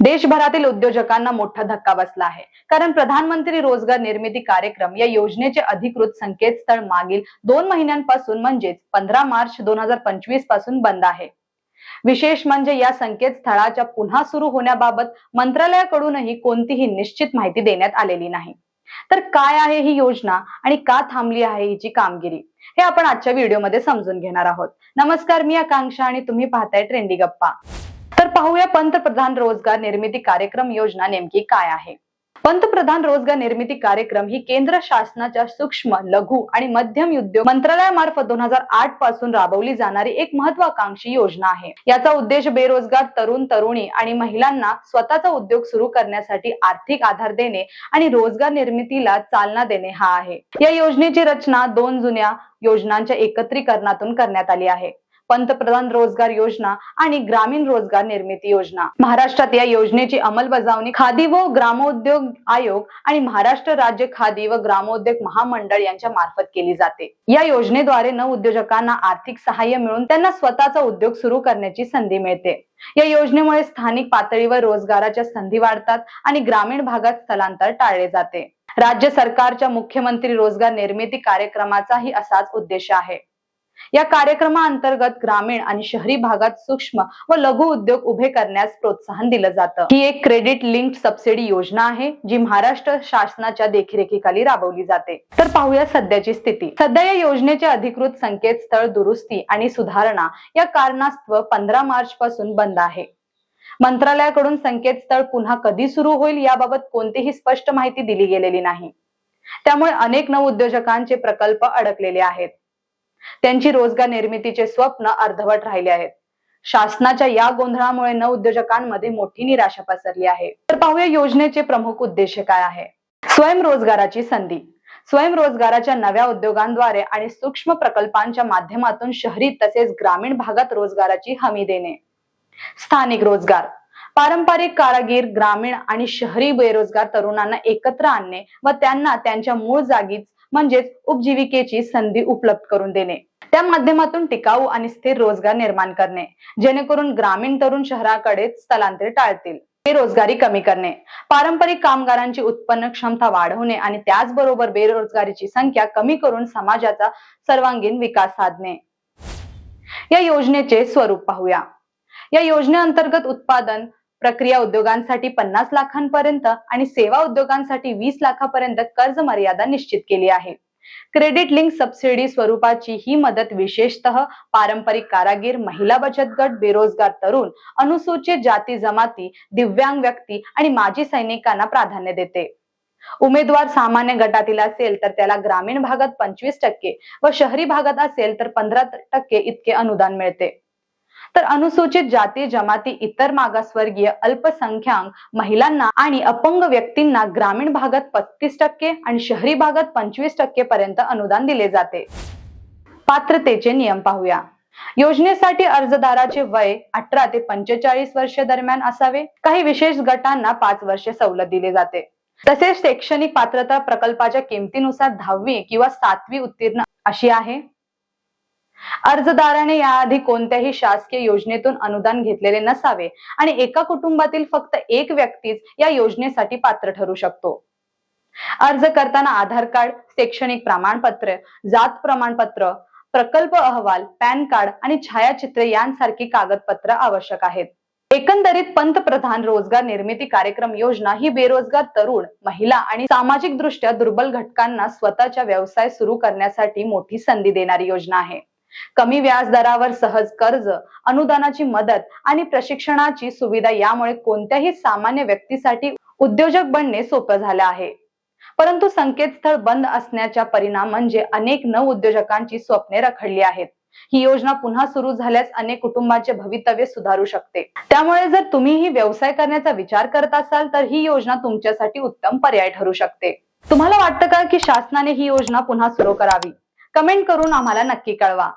देशभरातील उद्योजकांना मोठा धक्का बसला आहे. कारण प्रधानमंत्री रोजगार निर्मिती कार्यक्रम या योजनेचे अधिकृत संकेतस्थळ मागील दोन महिन्यांपासून म्हणजेच पंधरा मार्च दोन हजार पंचवीसपासून बंद आहे. विशेष म्हणजे या संकेतस्थळाच्या पुन्हा सुरू होण्याबाबत मंत्रालयाकडूनही कोणतीही निश्चित माहिती देण्यात आलेली नाही. तर काय आहे ही योजना आणि का थांबली आहे हिची कामगिरी? हे आपण आजच्या व्हिडिओमध्ये समजून घेणार आहोत. नमस्कार मी आकांक्षा आणि तुम्ही पाहताय ट्रेंडी गप्पा. तर पाहूया पंतप्रधान रोजगार निर्मिती कार्यक्रम योजना नेमकी काय आहे. पंतप्रधान रोजगार निर्मिती कार्यक्रम ही केंद्र शासनाच्या सूक्ष्म लघु आणि मध्यम उद्योग मंत्रालयामार्फत दोन हजार आठपासून राबवली जाणारी एक महत्वाकांक्षी योजना आहे. याचा उद्देश बेरोजगार तरुण तरुणी आणि महिलांना स्वतःचा उद्योग सुरू करण्यासाठी आर्थिक आधार देणे आणि रोजगार निर्मितीला चालना देणे हा आहे. या योजनेची रचना दोन जुन्या योजनांच्या एकत्रीकरणातून करण्यात आली आहे. पंतप्रधान रोजगार योजना आणि ग्रामीण रोजगार निर्मिती योजना. महाराष्ट्रात या योजनेची अंमलबजावणी खादी व ग्रामोद्योग आयोग आणि महाराष्ट्र राज्य खादी व ग्रामोद्योग महामंडळ यांच्या मार्फत केली जाते. या योजनेद्वारे नव उद्योजकांना आर्थिक सहाय्य मिळून त्यांना स्वतःचा उद्योग सुरू करण्याची संधी मिळते. या योजनेमुळे स्थानिक पातळीवर रोजगाराच्या संधी वाढतात आणि ग्रामीण भागात स्थलांतर टाळले जाते. राज्य सरकारच्या मुख्यमंत्री रोजगार निर्मिती कार्यक्रमाचाही असाच उद्देश आहे. या कार्यक्रमाअंतर्गत ग्रामीण आणि शहरी भागात सूक्ष्म व लघु उद्योग उभे करण्यास प्रोत्साहन दिलं जातं. ही एक क्रेडिट लिंक सबसिडी योजना आहे जी महाराष्ट्र शासनाच्या देखरेखीखाली राबवली जाते. तर पाहूया सध्याची स्थिती. सध्या या योजनेचे अधिकृत संकेतस्थळ दुरुस्ती आणि सुधारणा या कारणास्तव पंधरा मार्च पासून बंद आहे. मंत्रालयाकडून संकेतस्थळ पुन्हा कधी सुरू होईल याबाबत कोणतीही स्पष्ट माहिती दिली गेलेली नाही. त्यामुळे अनेक नवउद्योजकांचे प्रकल्प अडकलेले आहेत. त्यांची रोजगार निर्मितीचे स्वप्न अर्धवट राहिले आहेत. शासनाच्या या गोंधळामुळे नवउद्योजकांमध्ये मोठी निराशा पसरली आहे. तर पाहूया योजनेचे प्रमुख उद्देश काय आहे. स्वयंरोजगाराची संधी. स्वयंरोजगाराच्या नव्या उद्योगांद्वारे आणि सूक्ष्म प्रकल्पांच्या माध्यमातून शहरी तसेच ग्रामीण भागात रोजगाराची हमी देणे. स्थानिक रोजगार. पारंपरिक कारागीर ग्रामीण आणि शहरी बेरोजगार तरुणांना एकत्र आणणे व त्यांना त्यांच्या मूळ जागीच म्हणजेच उपजीविकेची संधी उपलब्ध करून देणे. त्या माध्यमातून टिकाऊ आणि स्थिर रोजगार निर्माण करणे जेणेकरून ग्रामीण तरुण शहराकडे स्थलांतर टाळतील. बेरोजगारी कमी करणे पारंपरिक कामगारांची उत्पन्न क्षमता वाढवणे आणि त्याचबरोबर बेरोजगारीची संख्या कमी करून समाजाचा सर्वांगीण विकास साधणे. या योजनेचे स्वरूप पाहूया. या योजनेअंतर्गत उत्पादन प्रक्रिया उद्योगांसाठी पन्नास लाखांपर्यंत आणि सेवा उद्योगांसाठी वीस लाखापर्यंत कर्ज मर्यादा निश्चित केली आहे. क्रेडिट लिंक सबसिडी स्वरूपाची ही मदत विशेषतः पारंपरिक कारागीर महिला बचत गट बेरोजगार तरुण अनुसूचित जाती जमाती दिव्यांग व्यक्ती आणि माजी सैनिकांना प्राधान्य देते. उमेदवार सामान्य गटातील असेल तर त्याला ग्रामीण भागात पंचवीस टक्के व शहरी भागात असेल तर पंधरा टक्के इतके अनुदान मिळते. तर अनुसूचित जाती जमाती इतर मागासवर्गीय अल्पसंख्याक महिलांना आणि अपंग व्यक्तींना ग्रामीण भागात पस्तीस टक्के आणि शहरी भागात पंचवीस टक्के पर्यंत अनुदान दिले जाते. पात्रतेचे नियम पाहूया. योजनेसाठी अर्जदाराचे वय अठरा ते पंचेचाळीस वर्ष दरम्यान असावे. काही विशेष गटांना पाच वर्षे सवलत दिली जाते. तसेच शैक्षणिक पात्रता प्रकल्पाच्या किमतीनुसार दहावी किंवा सातवी उत्तीर्ण अशी आहे. अर्जदाराने याआधी कोणत्याही शासकीय योजनेतून अनुदान घेतलेले नसावे आणि एका कुटुंबातील फक्त एक व्यक्तीच या योजनेसाठी पात्र ठरू शकतो. अर्ज करताना आधार कार्ड शैक्षणिक प्रमाणपत्र जात प्रमाणपत्र प्रकल्प अहवाल पॅन कार्ड आणि छायाचित्रे यांसारखी कागदपत्र आवश्यक आहेत. एकंदरीत पंतप्रधान रोजगार निर्मिती कार्यक्रम योजना ही बेरोजगार तरुण महिला आणि सामाजिक दृष्ट्या दुर्बल घटकांना स्वतःचा व्यवसाय सुरू करण्यासाठी मोठी संधी देणारी योजना आहे. कमी व्याजदरावर सहज कर्ज अनुदानाची मदत आणि प्रशिक्षणाची सुविधा यामुळे कोणत्याही सामान्य व्यक्तीसाठी उद्योजक बनणे सोपं झालं आहे. परंतु संकेतस्थळ बंद असण्याचा परिणाम म्हणजे अनेक नव उद्योजकांची स्वप्ने रखडली आहेत. ही योजना पुन्हा सुरू झाल्यास अनेक कुटुंबांचे भवितव्य सुधारू शकते. त्यामुळे जर तुम्हीही व्यवसाय करण्याचा विचार करत असाल तर ही योजना तुमच्यासाठी उत्तम पर्याय ठरू शकते. तुम्हाला वाटतं का की शासनाने ही योजना पुन्हा सुरू करावी? कमेंट करून आम्हाला नक्की कळवा.